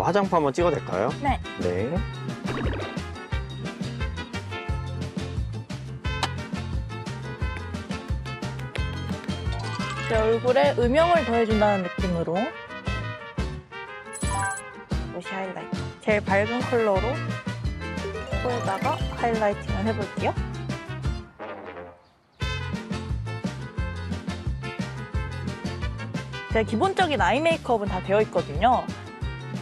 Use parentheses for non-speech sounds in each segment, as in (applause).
화장품 한번 찍어도 될까요? 네. 네. 제 얼굴에 음영을 더해준다는 느낌으로 옷이 하이라이트 제일 밝은 컬러로 코에다가 하이라이팅을 해볼게요 제 기본적인 아이 메이크업은 다 되어 있거든요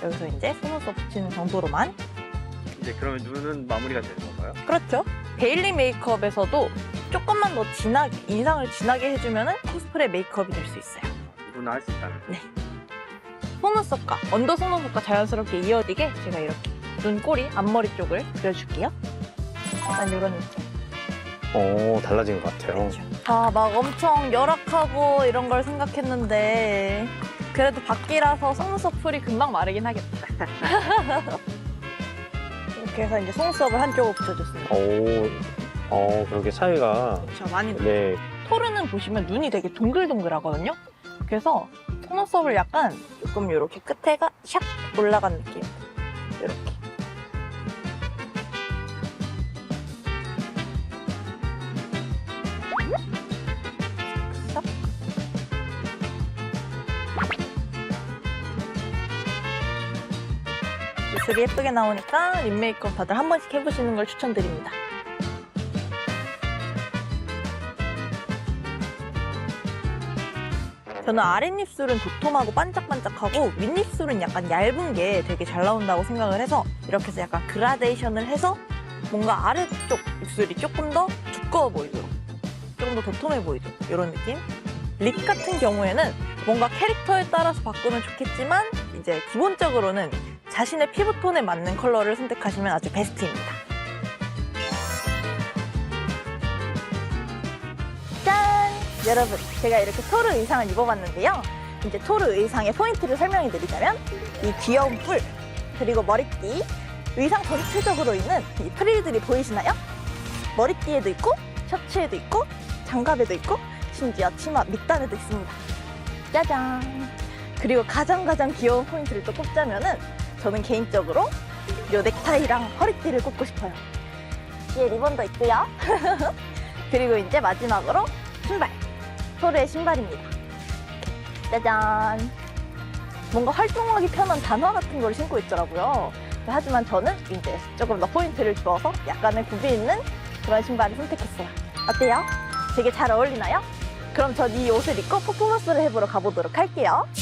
여기서 이제 속눈썹 붙이는 정도로만 이제 그러면 눈은 마무리가 되는 건가요? 그렇죠. 데일리 메이크업에서도 조금만 더 진하게, 인상을 진하게 해주면 코스프레 메이크업이 될 수 있어요. 누구나 할 수 있다는. 속눈썹과 언더 속눈썹과 자연스럽게 이어지게 제가 이렇게 눈꼬리, 앞머리 쪽을 그려줄게요. 약간 이런 느낌. 오, 달라진 것 같아요. 아, 막 엄청 열악하고 이런 걸 생각했는데 그래도 밖이라서 속눈썹 풀이 금방 마르긴 하겠다. (laughs) 이렇게 해서 이제 속눈썹을 한쪽으로 붙여줬습니다. 오, 어, 그렇게 차이가. 그렇죠. 많이 네. 토르는 보시면 눈이 되게 동글동글하거든요. 그래서 속눈썹을 약간 조금 이렇게 끝에가 샥 올라간 느낌. 이렇게. 입술이 예쁘게 나오니까 립 메이크업 다들 한 번씩 해보시는 걸 추천드립니다. 저는 아랫입술은 도톰하고 반짝반짝하고 윗입술은 약간 얇은 게 되게 잘 나온다고 생각을 해서 이렇게 해서 약간 그라데이션을 해서 뭔가 아래쪽 입술이 조금 더 두꺼워 보이도록 조금 더 도톰해 보이도록 이런 느낌 립 같은 경우에는 뭔가 캐릭터에 따라서 바꾸면 좋겠지만 이제 기본적으로는 자신의 피부톤에 맞는 컬러를 선택하시면 아주 베스트입니다 짠! 여러분, 제가 이렇게 토르 의상을 입어봤는데요. 이제 토르 의상의 포인트를 설명해 드리자면 이 귀여운 뿔, 그리고 머리띠, 의상 전체적으로 있는 이 프릴들이 보이시나요? 머리띠에도 있고, 셔츠에도 있고, 장갑에도 있고, 심지어 치마 밑단에도 있습니다. 짜잔! 그리고 가장 가장 귀여운 포인트를 또 꼽자면은 저는 개인적으로 이 넥타이랑 허리띠를 꼽고 싶어요. 뒤에 리본도 있고요. (laughs) 그리고 이제 마지막으로 신발. 토르의 신발입니다. 짜잔. 뭔가 활동하기 편한 단화 같은 걸 신고 있더라고요. 하지만 저는 이제 조금 더 포인트를 주어서 약간의 굽이 있는 그런 신발을 선택했어요. 어때요? 되게 잘 어울리나요? 그럼 전 이 옷을 입고 퍼포먼스를 해보러 가보도록 할게요.「